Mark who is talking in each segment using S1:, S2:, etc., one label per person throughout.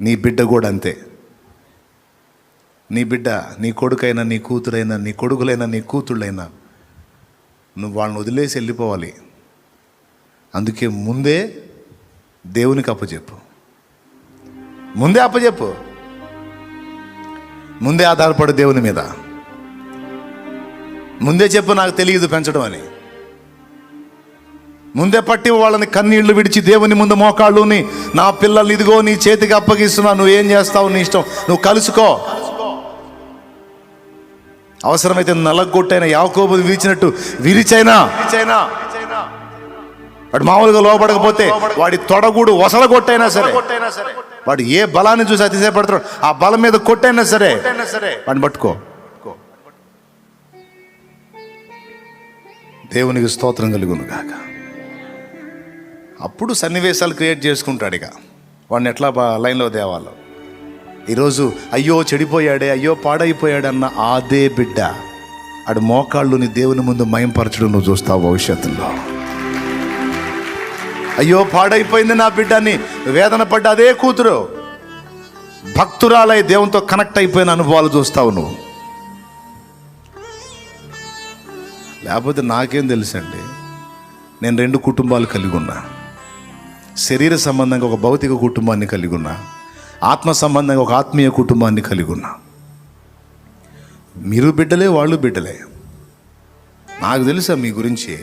S1: నీ బిడ్డ కూడా అంతే. నీ బిడ్డ నీ కొడుకైనా నీ కూతురైనా నీ కొడుకులైనా నీ కూతుళ్ళైనా నువ్వు వాళ్ళని వదిలేసి వెళ్ళిపోవాలి. అందుకే ముందే దేవునికి అప్పచెప్పు. ముందే అప్పచెప్పు. ముందే ఆధారపడు దేవుని మీద. ముందే చెప్పు నాకు తెలియదు పెంచడం అని. ముందే పట్టి వాళ్ళని కన్నీళ్ళు విడిచి దేవుని ముందు మోకాళ్ళుని నా పిల్లల్ని ఇదిగో నీ చేతికి అప్పగిస్తున్నా నువ్వు ఏం చేస్తావు నీ ఇష్టం? నువ్వు కలుసుకో. అవసరమైతే నలగొట్టైన యాకోబు విరిచినట్టు విరిచైనా. విరిచైనా వాడు మామూలుగా లోపడకపోతే వాడి తొడగూడు వసలగొట్టైనా సరే వాడు ఏ బలాన్ని చూసి అతిశయపడతాడు ఆ బలం మీద కొట్టైనా సరే వాడిని పట్టుకో. దేవునికి స్తోత్రం కలుగును గాక. అప్పుడు సన్నివేశాలు క్రియేట్ చేసుకుంటాడు ఇక. వాడిని ఎట్లా బా- లైన్లో తేవాలో? ఈరోజు అయ్యో చెడిపోయాడే అయ్యో పాడైపోయాడన్న అదే బిడ్డ. ఆడు మోకాళ్ళుని దేవుని ముందు మయంపరచడం నువ్వు చూస్తావు భవిష్యత్తులో. అయ్యో పాడైపోయింది నా బిడ్డని వేదన పడ్డ అదే కూతురు. భక్తురాలై దేవునితో కనెక్ట్ అయిపోయిన అనుభవాలు చూస్తావు నువ్వు. లేకపోతే నాకేం తెలుసండి? నేను రెండు కుటుంబాలు కలిగి ఉన్నా. శరీర సంబంధంగా ఒక భౌతిక కుటుంబాన్ని కలిగి ఉన్నా ఆత్మ సంబంధంగా ఒక ఆత్మీయ కుటుంబాన్ని కలిగి ఉన్నా. మీరు బిడ్డలే వాళ్ళు బిడ్డలే. నాకు తెలుసా మీ గురించి.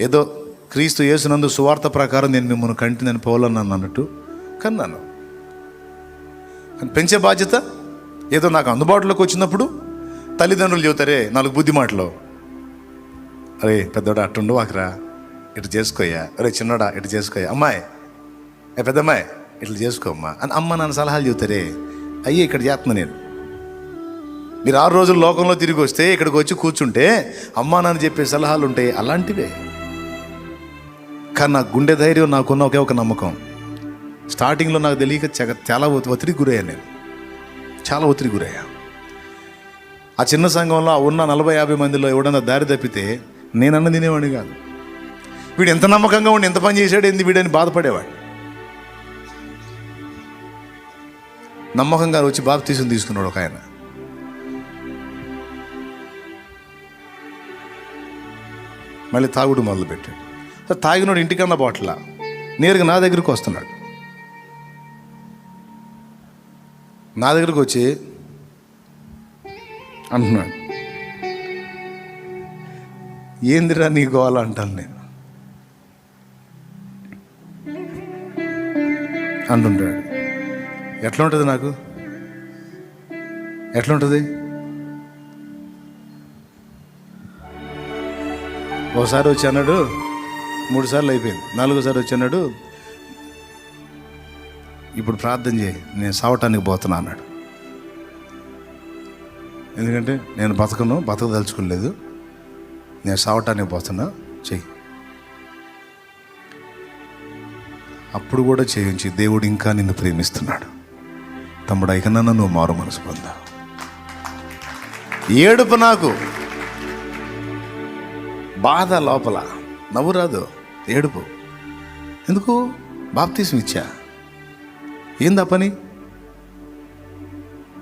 S1: ఏదో క్రీస్తు యేసునందు సువార్త ప్రకారం నేను మిమ్మల్ని కంటినని పోవాలన్నాను అన్నట్టు కన్నాను. పెంచే బాధ్యత? ఏదో నాకు అందుబాటులోకి వచ్చినప్పుడు తల్లిదండ్రులు చెబుతారే నాలుగు బుద్ధి మాటలు. అరే పెద్దోడా అట్టుండు వాకరా. ఇటు చేసుకోయ్యా? అరే చిన్నడా ఇటు చేసుకోయా అమ్మాయి. ఏ పెద్దమ్మాయి ఇట్లా చేసుకో అమ్మా. అని అమ్మ నాన్న సలహాలు చెబుతారే. అయ్యి ఇక్కడ చేస్తున్నా నేను. మీరు ఆరు రోజులు లోకంలో తిరిగి వస్తే ఇక్కడికి వచ్చి కూర్చుంటే అమ్మా నాన్న చెప్పే సలహాలు ఉంటాయి అలాంటివే. కానీ నా గుండె ధైర్యం నాకున్న ఒకే ఒక నమ్మకం. స్టార్టింగ్లో నాకు తెలియక చగ- చాలా ఒత్తిడి గురయ్యా గురయ్యాను నేను. చాలా ఒత్తిడి గురయ్యా. ఆ చిన్న సంఘంలో ఉన్న నలభై యాభై మందిలో ఎవడన్నా దారి తప్పితే నేనన్న తినేవాడిని కాదు. వీడు ఎంత నమ్మకంగా ఉండి ఎంత పని చేశాడు ఏంది వీడని బాధపడేవాడు. నమ్మకంగా వచ్చి బాబు తీసుకుని తీసుకున్నాడు ఒక ఆయన. మళ్ళీ తాగుడు మొదలుపెట్టాడు. సరే తాగినోడు ఇంటికన్నా బాట్ల. నేరుగా నా దగ్గరికి వస్తున్నాడు. నా దగ్గరికి వచ్చి అంటున్నాడు. ఏందిరా నీ గోవాలంటాను నేను. అంటుంటాడు. ఎట్లా ఉంటుంది నాకు? ఎట్లా ఉంటుంది? ఒకసారి వచ్చి అన్నాడు మూడు సార్లు అయిపోయింది. నాలుగోసారి వచ్చి అన్నాడు ఇప్పుడు ప్రార్థన చేయి నేను సావటానికి పోతున్నా అన్నాడు. ఎందుకంటే నేను బతకను బతకదలుచుకోలేదు. నేను సావటానికి పోతున్నా చెయ్యి. అప్పుడు కూడా చేయించి దేవుడు ఇంకా నిన్ను ప్రేమిస్తున్నాడు. తమ్ముడు అయికన్నా నువ్వు మారు మనసు పొందా. ఏడుపు నాకు. బాధ లోపల. నవ్వు రాదు ఏడుపు. ఎందుకు? బాప్తీసం ఇచ్చా. ఏందా పని?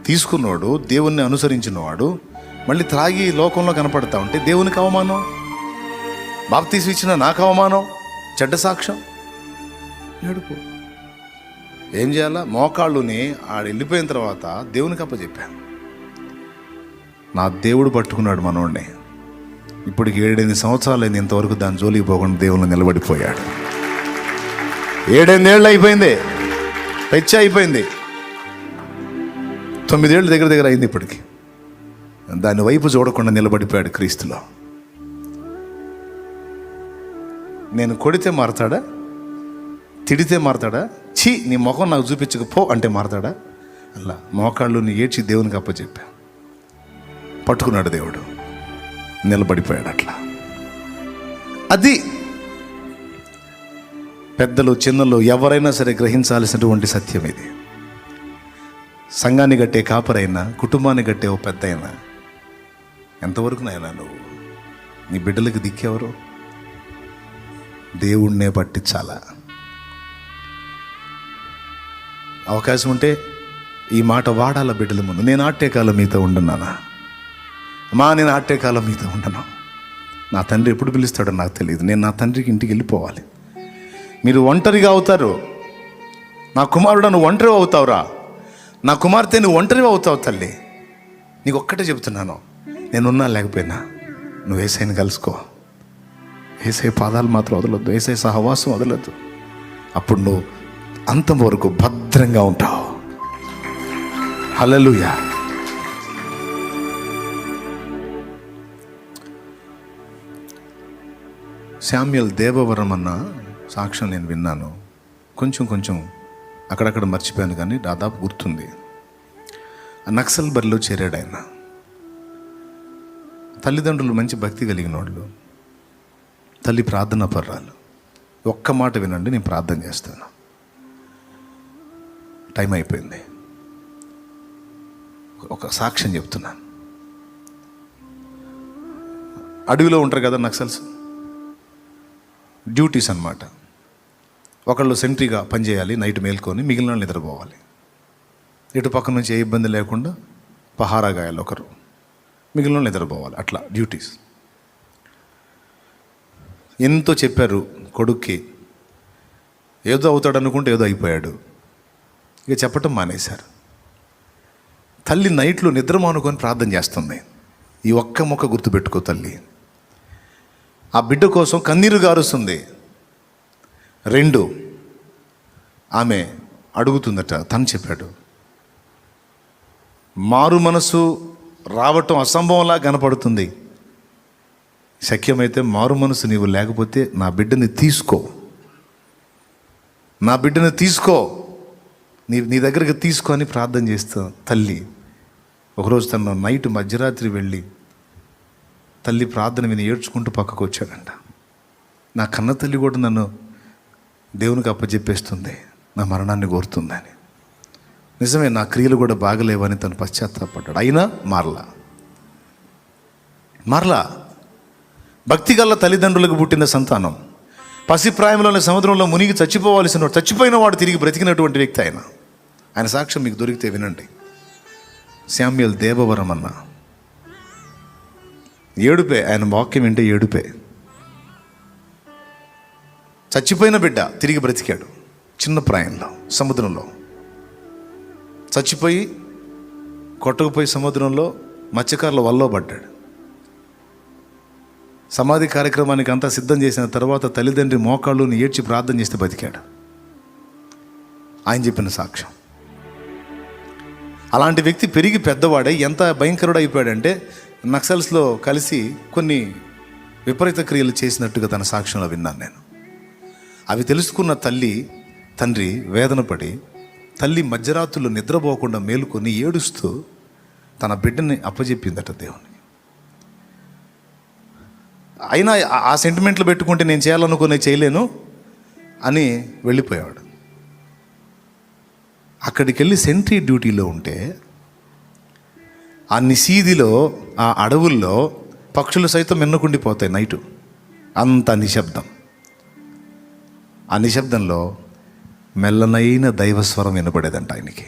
S1: తీసుకున్నవాడు దేవుణ్ణి అనుసరించినవాడు మళ్ళీ త్రాగి లోకంలో కనపడతా ఉంటే దేవునికి అవమానం? బాప్తీసం ఇచ్చిన నాకు అవమానం? చెడ్డ సాక్ష్యం? ఏడుపు ఏం చేయాలా? మోకాళ్ళుని ఆడు వెళ్ళిపోయిన తర్వాత దేవునికి అప్పచెప్పాను. నా దేవుడు పట్టుకున్నాడు మనోడిని. ఇప్పటికి ఏడెనిమిది సంవత్సరాలు అయింది ఇంతవరకు దాని జోలికి పోకుండా దేవుళ్ళు నిలబడిపోయాడు. ఏడెనిమిదేళ్ళు అయిపోయింది. పెచ్చి అయిపోయింది. తొమ్మిదేళ్ళు దగ్గర దగ్గర అయింది ఇప్పటికి. దాని వైపు చూడకుండా నిలబడిపోయాడు క్రీస్తులో. నేను కొడితే మారతాడా? తిడితే మారతాడా? ఛీ నీ ముఖం నాకు చూపించకపో అంటే మారతాడా? అలా మోకాళ్ళు నీ ఏడ్చి దేవునికి అప్పచెప్పా. పట్టుకున్నాడు దేవుడు. నిలబడిపోయాడు అట్లా. అది పెద్దలు చిన్నలు ఎవరైనా సరే గ్రహించాల్సినటువంటి సత్యం ఇది. సంఘాన్ని కట్టే కాపరైనా కుటుంబాన్ని కట్టే ఓ పెద్ద అయినా ఎంతవరకు నాయనా నువ్వు? నీ బిడ్డలకు దిక్కెవరు? దేవుణ్ణే పట్టించాలా? అవకాశం ఉంటే ఈ మాట వాడాల బిడ్డల ముందు. నేను ఆట్టే కాలం మీతో ఉండున్నానా మా నేను ఆట్టే కాలం మీతో ఉండను నా తండ్రి ఎప్పుడు పిలుస్తాడో నాకు తెలియదు. నేను నా తండ్రికి ఇంటికి వెళ్ళిపోవాలి. మీరు ఒంటరిగా అవుతారు. నా కుమారుడు నువ్వు ఒంటరి అవుతావురా. నా కుమార్తె నువ్వు ఒంటరి అవుతావు తల్లి. నీకు ఒక్కటే చెబుతున్నాను. నేనున్నా లేకపోయినా నువ్వు ఏసైని కలుసుకో. ఏసై పాదాలు మాత్రం వదలొద్దు. ఏసై సహవాసం వదలొద్దు. అప్పుడు నువ్వు అంతం వరకు భద్రంగా ఉంటావు. హలలుయ శామ్యుల్ దేవవరం అన్న సాక్ష్యం నేను విన్నాను. కొంచెం కొంచెం అక్కడక్కడ మర్చిపోయాను కానీ దాదాపు గుర్తుంది. ఆ నక్సల్ బరిలో చేరాడు ఆయన. తల్లిదండ్రులు మంచి భక్తి కలిగిన వాళ్ళు. తల్లి ప్రార్థన పర్రాలు. ఒక్క మాట వినండి నేను ప్రార్థన చేస్తాను. టైం అయిపోయింది. ఒక సాక్ష్యం చెప్తున్నాను. అడవిలో ఉంటారు కదా నక్సల్స్? డ్యూటీస్ అన్నమాట. ఒకళ్ళు సెంట్రీగా పనిచేయాలి నైట్ మేల్కొని మిగిలిన వాళ్ళు నిద్రపోవాలి. ఇటు పక్క నుంచి ఏ ఇబ్బంది లేకుండా పహారా గాయాలి ఒకరు. మిగిలిన వాళ్ళు నిద్రపోవాలి అట్లా డ్యూటీస్. ఎంతో చెప్పారు కొడుక్కి. ఏదో అవుతాడు అనుకుంటే ఏదో అయిపోయాడు. ఇక చెప్పటం మానేశారు. తల్లి నైట్లో నిద్ర మానుకొని ప్రార్థన చేస్తుంది. ఈ ఒక్క మొక్క గుర్తుపెట్టుకో తల్లి. ఆ బిడ్డ కోసం కన్నీరు గారుస్తుంది. రెండు ఆమె అడుగుతుందట తను చెప్పాడు మారు మనసు రావటం అసంభవంలా కనపడుతుంది. శక్యమైతే మారు మనసు నీవు లేకపోతే నా బిడ్డని తీసుకో. నా బిడ్డని తీసుకో. నీ నీ దగ్గరికి తీసుకొని ప్రార్థన చేస్తా తల్లి ఒకరోజు తన నైట్ మధ్యరాత్రి వెళ్ళి తల్లి ప్రార్థన విని ఏడ్చుకుంటూ పక్కకు వచ్చాడంట. నా కన్న తల్లి కూడా నన్ను దేవునికి అప్పచెప్పేస్తుంది నా మరణాన్ని కోరుతుందని. నిజమే నా క్రియలు కూడా బాగలేవని తను పశ్చాత్తాపడ్డాడు. అయినా మారలా. మార్లా. భక్తి గల్ల తల్లిదండ్రులకు పుట్టిన సంతానం. పసిప్రాయంలోని సముద్రంలో మునిగి చచ్చిపోవాల్సిన వాడు చచ్చిపోయిన వాడు తిరిగి బ్రతికినటువంటి వ్యక్తి ఆయన. ఆయన సాక్ష్యం మీకు దొరికితే వినండి. శామ్యుల్ దేవవరం అన్న. ఏడుపే ఆయన వాక్యం వింటే ఏడుపే. చచ్చిపోయిన బిడ్డ తిరిగి బ్రతికాడు చిన్న ప్రాయంలో సముద్రంలో. చచ్చిపోయి కొట్టకుపోయి సముద్రంలో మత్స్యకారుల వల్లో పడ్డాడు. సమాధి కార్యక్రమానికి అంతా సిద్ధం చేసిన తర్వాత తల్లిదండ్రి మోకాళ్ళుని ఏడ్చి ప్రార్థన చేస్తే బతికాడు. ఆయన చెప్పిన సాక్ష్యం. అలాంటి వ్యక్తి పెరిగి పెద్దవాడై ఎంత భయంకరుడు అయిపోయాడంటే నక్సల్స్లో కలిసి కొన్ని విపరీత క్రియలు చేసినట్టుగా తన సాక్ష్యంలో విన్నాను నేను. అవి తెలుసుకున్న తల్లి తండ్రి వేదనపడి తల్లి మధ్యరాత్రులు నిద్రపోకుండా మేలుకొని ఏడుస్తూ తన బిడ్డని అప్పజెప్పిందట దేవుని. అయినా ఆ- సెంటిమెంట్లు పెట్టుకుంటే నేను చేయాలనుకునే చేయలేను అని వెళ్ళిపోయాడు అక్కడికి వెళ్ళి సెంట్రీ డ్యూటీలో ఉంటే ఆ నిశీదిలో ఆ అడవుల్లో పక్షులు సైతం మిన్నకుండిపోతాయి నైటు. అంత నిశ్శబ్దం. ఆ నిశ్శబ్దంలో మెల్లనైన దైవస్వరం వినపడేదంట ఆయనకి.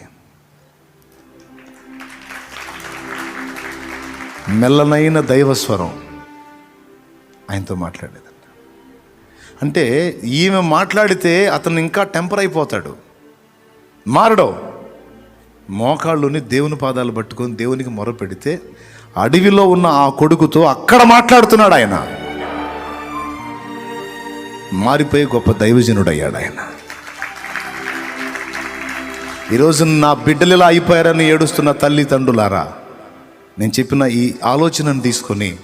S1: మెల్లనైన దైవస్వరం. ఆయనతో మాట్లాడేదంట. అంటే ఈమె మాట్లాడితే అతను ఇంకా టెంపర్ అయిపోతాడు. మారడం. మోకాళ్ళుని దేవుని పాదాలు పట్టుకొని దేవునికి మొర పెడితే అడవిలో ఉన్న ఆ కొడుకుతో అక్కడ మాట్లాడుతున్నాడు ఆయన. మారిపోయి గొప్ప దైవజనుడు అయ్యాడు ఆయన ఈరోజు నా బిడ్డలు ఇలా అయిపోయారని ఏడుస్తున్న తల్లిదండ్రులారా నేను చెప్పిన ఈ ఆలోచనను తీసుకొని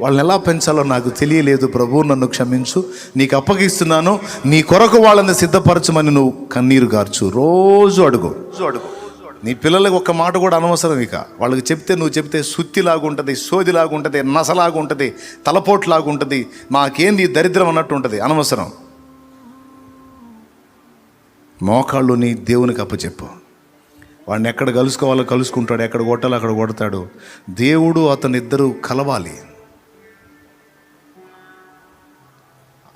S1: వాళ్ళని ఎలా పెంచాలో నాకు తెలియలేదు. ప్రభు నన్ను క్షమించు. నీకు అప్పగిస్తున్నాను. నీ కొరకు వాళ్ళని సిద్ధపరచమని నువ్వు కన్నీరు గార్చు. రోజు అడుగు. అడుగు. నీ పిల్లలకు ఒక్క మాట కూడా అనవసరం ఇక. వాళ్ళకి చెప్తే నువ్వు చెప్తే సుత్తిలాగా ఉంటుంది సోదిలాగా ఉంటుంది నసలాగా ఉంటుంది తలపోట్లాగా ఉంటుంది. మాకేంది దరిద్రం అన్నట్టు ఉంటుంది. అనవసరం. మోకాళ్ళుని దేవునికి అప్పచెప్పు. వాడిని ఎక్కడ కలుసుకోవాలో కలుసుకుంటాడు ఎక్కడ కొట్టాలో అక్కడ కొడతాడు. దేవుడు అతని ఇద్దరు కలవాలి.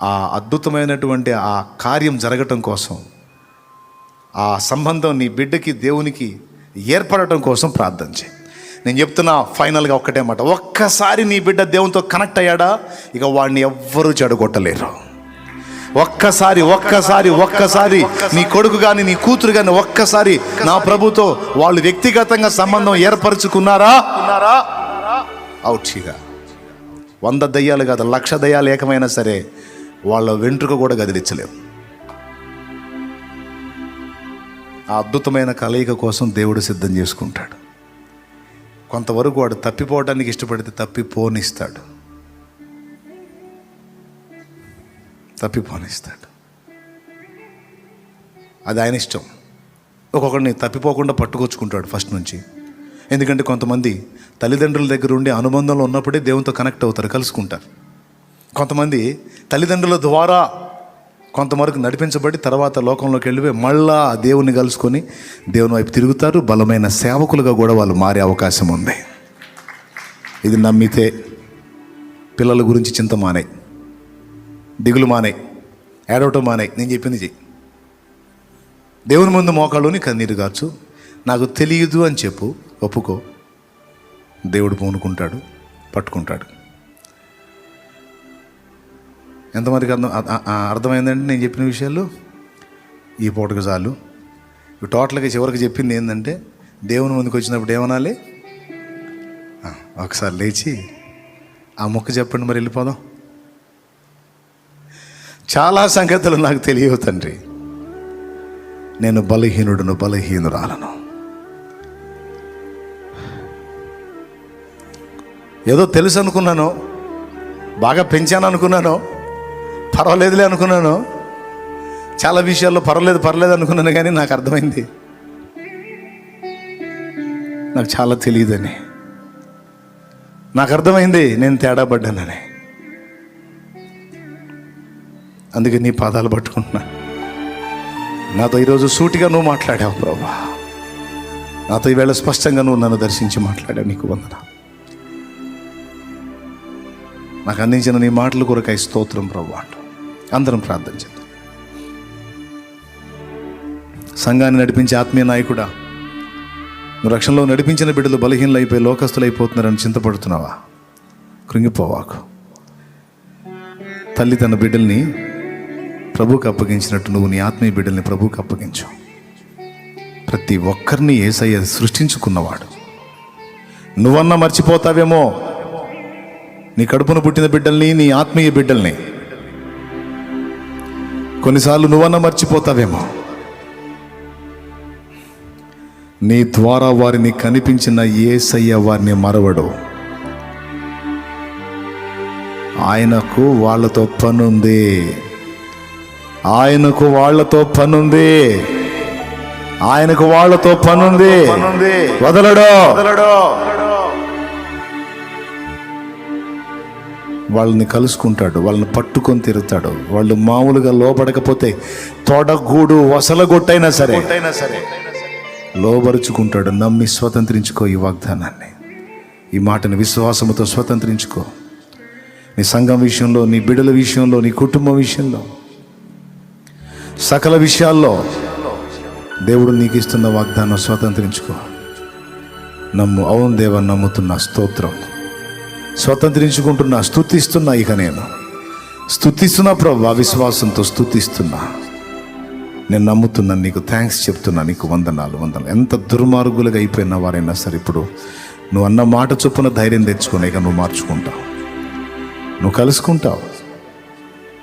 S1: ఆ అద్భుతమైనటువంటి ఆ కార్యం జరగటం కోసం ఆ సంబంధం నీ బిడ్డకి దేవునికి ఏర్పడటం కోసం ప్రార్థన చేయి. నేను చెప్తున్నా ఫైనల్గా ఒక్కటే మాట. ఒక్కసారి నీ బిడ్డ దేవునితో కనెక్ట్ అయ్యాడా? ఇక వాడిని ఎవ్వరూ చెడగొట్టలేరు. ఒక్కసారి ఒక్కసారి ఒక్కసారి నీ కొడుకు కానీ నీ కూతురు కానీ ఒక్కసారి నా ప్రభుతో వాళ్ళు వ్యక్తిగతంగా సంబంధం ఏర్పరచుకున్నారా? అవుట్గా వంద దయ్యాలు కాదు లక్ష దయ్యాలు ఏకమైనా సరే వాళ్ళ వెంట్రుక కూడా గదిలించలేవు ఆ అద్భుతమైన కలయిక కోసం దేవుడు సిద్ధం చేసుకుంటాడు. కొంతవరకు వాడు తప్పిపోవడానికి ఇష్టపడితే తప్పిపోనిస్తాడు తప్పిపోనిస్తాడు అది ఆయన ఇష్టం. ఒక్కొక్కడిని తప్పిపోకుండా పట్టుకొచ్చుకుంటాడు ఫస్ట్ నుంచి. ఎందుకంటే కొంతమంది తల్లిదండ్రుల దగ్గర ఉండి అనుబంధంలో ఉన్నప్పుడే దేవునితో కనెక్ట్ అవుతారు కలుసుకుంటారు. కొంతమంది తల్లిదండ్రుల ద్వారా కొంతవరకు నడిపించబడి తర్వాత లోకంలోకి వెళ్ళిపోయి మళ్ళా ఆ దేవుని కలుసుకొని దేవుని వైపు తిరుగుతారు. బలమైన సేవకులుగా కూడా వాళ్ళు మారే అవకాశం ఉంది. ఇది నమ్మితే పిల్లల గురించి చింత మానేయి దిగులు మానేయి ఏడవటం మానేయి నేను చెప్పింది చెయ్యి. దేవుని ముందు మోకాళ్ళుని కన్నీరు కాచు నాకు తెలియదు అని చెప్పు ఒప్పుకో. దేవుడు పూనుకుంటాడు పట్టుకుంటాడు. ఎంతమందికి అర్థం అర్థమైందంటే నేను చెప్పిన విషయాలు ఈ పూటకు చాలు. టోటల్గా చివరికి చెప్పింది ఏంటంటే దేవుని ముందుకు వచ్చినప్పుడు ఏమనాలి? ఒకసారి లేచి ఆ మొక్క చెప్పండి మరి వెళ్ళిపోదాం. చాలా సంగతులు నాకు తెలియవు తండ్రి. నేను బలహీనుడును బలహీనురాలను. ఏదో తెలుసు అనుకున్నాను బాగా పెంచాను అనుకున్నాను పర్వాలేదులే అనుకున్నాను. చాలా విషయాల్లో పర్వాలేదు పర్వాలేదు అనుకున్నాను కానీ నాకు అర్థమైంది. నాకు చాలా తెలియదని. నాకు అర్థమైంది నేను తేడా పడ్డానని. అందుకే నీ పాదాలు పట్టుకుంటున్నా. నాతో ఈరోజు సూటిగా నువ్వు మాట్లాడావు ప్రభా. నాతో ఈవేళ స్పష్టంగా నువ్వు నన్ను దర్శించి మాట్లాడావు నీకు వందన నాకు అందించిన నీ మాటల కొరకై స్తోత్రం ప్రభు. అంటూ అందరం ప్రార్థన చేద్దాం. సంఘాన్ని నడిపించే ఆత్మీయ నాయకుడా నువ్వు రక్షణలో నడిపించిన బిడ్డలు బలహీనలు అయిపోయి లోకస్తులు అయిపోతున్నారని చింతపడుతున్నావా? కృంగిపోవాకు. తల్లి తన బిడ్డల్ని ప్రభుకు అప్పగించినట్టు నువ్వు నీ ఆత్మీయ బిడ్డల్ని ప్రభుకు అప్పగించు. ప్రతి ఒక్కరిని ఏసయ్య సృష్టించుకున్నవాడు. నువ్వన్నా మర్చిపోతావేమో? నీ కడుపున పుట్టిన బిడ్డల్ని నీ ఆత్మీయ బిడ్డల్ని కొన్నిసార్లు నువ్వన్నా మర్చిపోతావేమో. నీ ద్వారా వారిని కనిపించిన ఏసయ్య వారిని మరవడు. ఆయనకు వాళ్ళతో పనుంది. ఆయనకు వాళ్ళతో పనుంది. ఆయనకు వాళ్ళతో పనుంది. వదలడో. వదలడో. వాళ్ళని కలుసుకుంటాడు వాళ్ళని పట్టుకొని తిరుగుతాడు. వాళ్ళు మామూలుగా లోపడకపోతే తొడగూడు వసలగొట్టైనా సరే సరే. లోబరుచుకుంటాడు. నమ్మి స్వతంత్రించుకో ఈ వాగ్దానాన్ని. ఈ మాటని విశ్వాసముతో స్వతంత్రించుకో. నీ సంఘం విషయంలో నీ బిడ్డల విషయంలో నీ కుటుంబం విషయంలో సకల విషయాల్లో దేవుడు నీకు ఇస్తున్న వాగ్దానం స్వతంత్రించుకో. నమ్ము అవును దేవ నమ్ముతున్న స్తోత్రం. స్వతంత్రించుకుంటున్నా స్థుతిస్తున్నా ఇక నేను. స్థుతిస్తున్నా ప్రభు విశ్వాసంతో స్థుతిస్తున్నా నేను నమ్ముతున్నాను నీకు థ్యాంక్స్ చెప్తున్నా నీకు వందనాలు వందనాలు. ఎంత దుర్మార్గులుగా అయిపోయిన వారైనా సరే ఇప్పుడు నువ్వు అన్న మాట చొప్పున ధైర్యం తెచ్చుకుని ఇక నువ్వు మార్చుకుంటావు. నువ్వు కలుసుకుంటావు.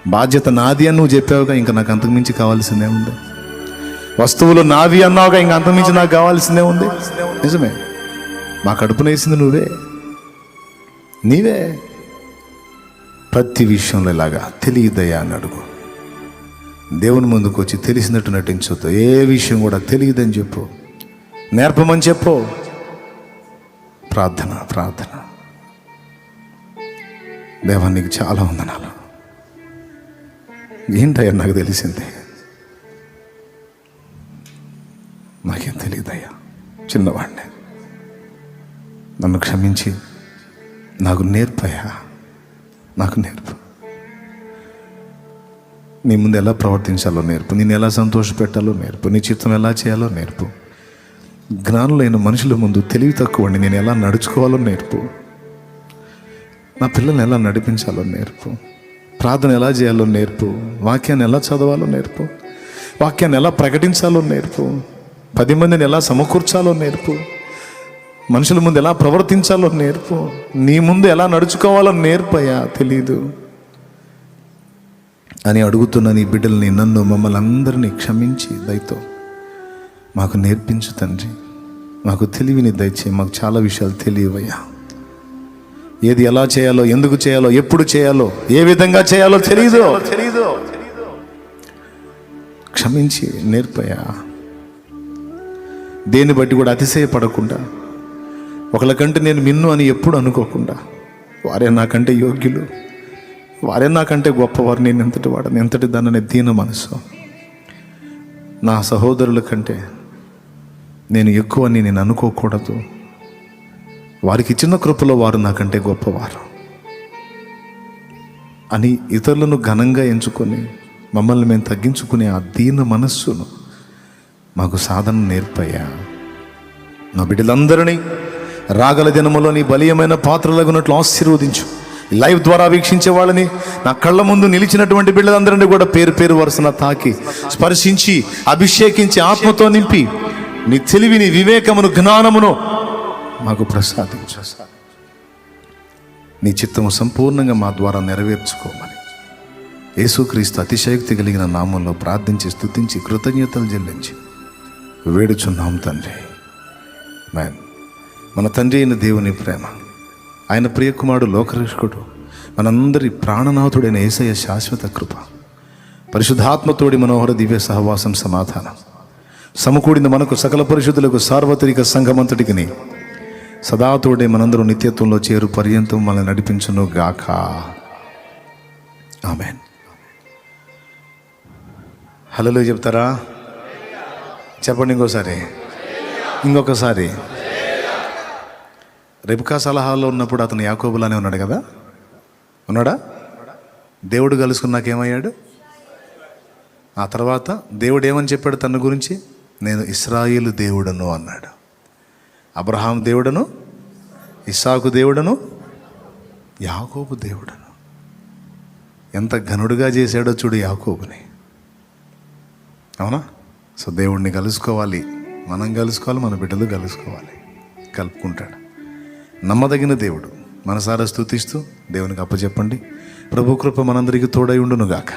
S1: బాధ్యత నాది అని నువ్వు చెప్పావుగా ఇంకా నాకు అంతకుమించి కావాల్సిందే ఉంది. వస్తువులు నావి అన్నావుగా ఇంకా అంతకుమించి నాకు కావాల్సిందే ఉంది. నిజమే. మా కడుపున వేసింది నువ్వే. నీవే ప్రతి విషయంలో ఇలాగా తెలియదయ్యా అని అడుగు. దేవుని ముందుకు వచ్చి తెలిసినట్టు నటించొద్దు. ఏ విషయం కూడా తెలియదని చెప్పు. నేర్పమని చెప్పు. ప్రార్థన ప్రార్థన. దేవానికి చాలా వందనాలు. ఏంటయ్యా నాకు తెలిసింది? నాకేం తెలియదయ్యా? చిన్నవాడిని. నన్ను క్షమించి. నాకు నేర్పయ్యా నాకు నేర్పు. నీ ముందు ఎలా ప్రవర్తించాలో నేర్పు. నేను ఎలా సంతోషపెట్టాలో నేర్పు. నీ చిత్తం ఎలా చేయాలో నేర్పు. జ్ఞానులైన మనుషుల ముందు తెలివి తక్కువండి నేను ఎలా నడుచుకోవాలో నేర్పు. నా పిల్లల్ని ఎలా నడిపించాలో నేర్పు. ప్రార్థన ఎలా చేయాలో నేర్పు. వాక్యాన్ని ఎలా చదవాలో నేర్పు. వాక్యాన్ని ఎలా ప్రకటించాలో నేర్పు. పది మందిని ఎలా సమకూర్చాలో నేర్పు. మనుషుల ముందు ఎలా ప్రవర్తించాలో నేర్పు. నీ ముందు ఎలా నడుచుకోవాలో నేర్పయ్యా తెలీదు. అని అడుగుతున్న నీ బిడ్డల్ని నన్ను మమ్మల్ని అందరినీ క్షమించి దయతో మాకు నేర్పించు తండ్రి. మాకు తెలివిని దయచే మాకు చాలా విషయాలు తెలియవయ్యా. ఏది ఎలా చేయాలో ఎందుకు చేయాలో ఎప్పుడు చేయాలో ఏ విధంగా చేయాలో తెలియదు తెలియదు క్షమించి నేర్పయ్యా. దేన్ని బట్టి కూడా అతిశయపడకుండా ఒకళ్ళకంటే నేను మిన్ను అని ఎప్పుడు అనుకోకుండా వారే నాకంటే యోగ్యులు. వారే నాకంటే గొప్పవారు. నేను ఎంతటి వాడని ఎంతటి దానని దీన మనసు? నా సహోదరుల కంటే నేను ఎక్కువ అని నేను అనుకోకూడదు. వారికి ఇచ్చిన కృపలో వారు నాకంటే గొప్పవారు. అని ఇతరులను ఘనంగా ఎంచుకొని మమ్మల్ని మేము తగ్గించుకునే ఆ దీన మనస్సును మాకు సాధన నేర్పయ్యా. నా బిడ్డలందరినీ రాగల దినములో నీ బలీయమైన పాత్రలగునట్లు ఆశీర్వదించు. లైవ్ ద్వారా వీక్షించే వాళ్ళని నా కళ్ళ ముందు నిలిచినటువంటి బిడ్డలందరినీ కూడా పేరు పేరు వరుసన తాకి స్పర్శించి అభిషేకించి ఆత్మతో నింపి నీ తెలివిని వివేకమును జ్ఞానమును మాకు ప్రసాదించు. నీ చిత్తము సంపూర్ణంగా మా ద్వారా నెరవేర్చుకోమని. యేసుక్రీస్తు అతిశయోక్తి కలిగిన నామంలో ప్రార్థించి స్థుతించి కృతజ్ఞతలు చెల్లించి వేడుచున్నాం తండ్రి. మ్యాన్ మన తండ్రి అయిన దేవుని ప్రేమ. ఆయన ప్రియకుమారుడు లోకరక్షకుడు మనందరి ప్రాణనాథుడైన ఏసయ్య శాశ్వత కృప. పరిశుద్ధాత్మతోడి మనోహర దివ్య సహవాసం సమాధానం. సమకూడిన మనకు సకల పరిశుద్ధులకు సార్వత్రిక సంఘమంతటికి సదాతోడే మనందరూ నిత్యత్వంలో చేరు పర్యంతం మనల్ని నడిపించును గాక. ఆమెన్. హలో చెప్తారా? చెప్పండి ఇంకోసారి. ఇంకొకసారి. రెబికా సలహాలో ఉన్నప్పుడు అతను యాకోబులానే ఉన్నాడు కదా? ఉన్నాడా? దేవుడు కలుసుకున్నాక ఏమయ్యాడు? ఆ తర్వాత దేవుడు ఏమని చెప్పాడు తన గురించి? నేను ఇస్రాయిల్ దేవుడను అన్నాడు. అబ్రహాం దేవుడను? ఇస్సాకు దేవుడను? యాకోబు దేవుడను. ఎంత ఘనుడుగా చేశాడో చూడు యాకోబుని. అవునా? సో దేవుడిని కలుసుకోవాలి. మనం కలుసుకోవాలి మన బిడ్డలు కలుసుకోవాలి. కలుపుకుంటాడు. నమ్మదగిన దేవుడు. మనసారా స్థుతిస్తూ దేవునికి అప్పచెప్పండి. ప్రభు కృప మనందరికీ తోడై ఉండునుగాక.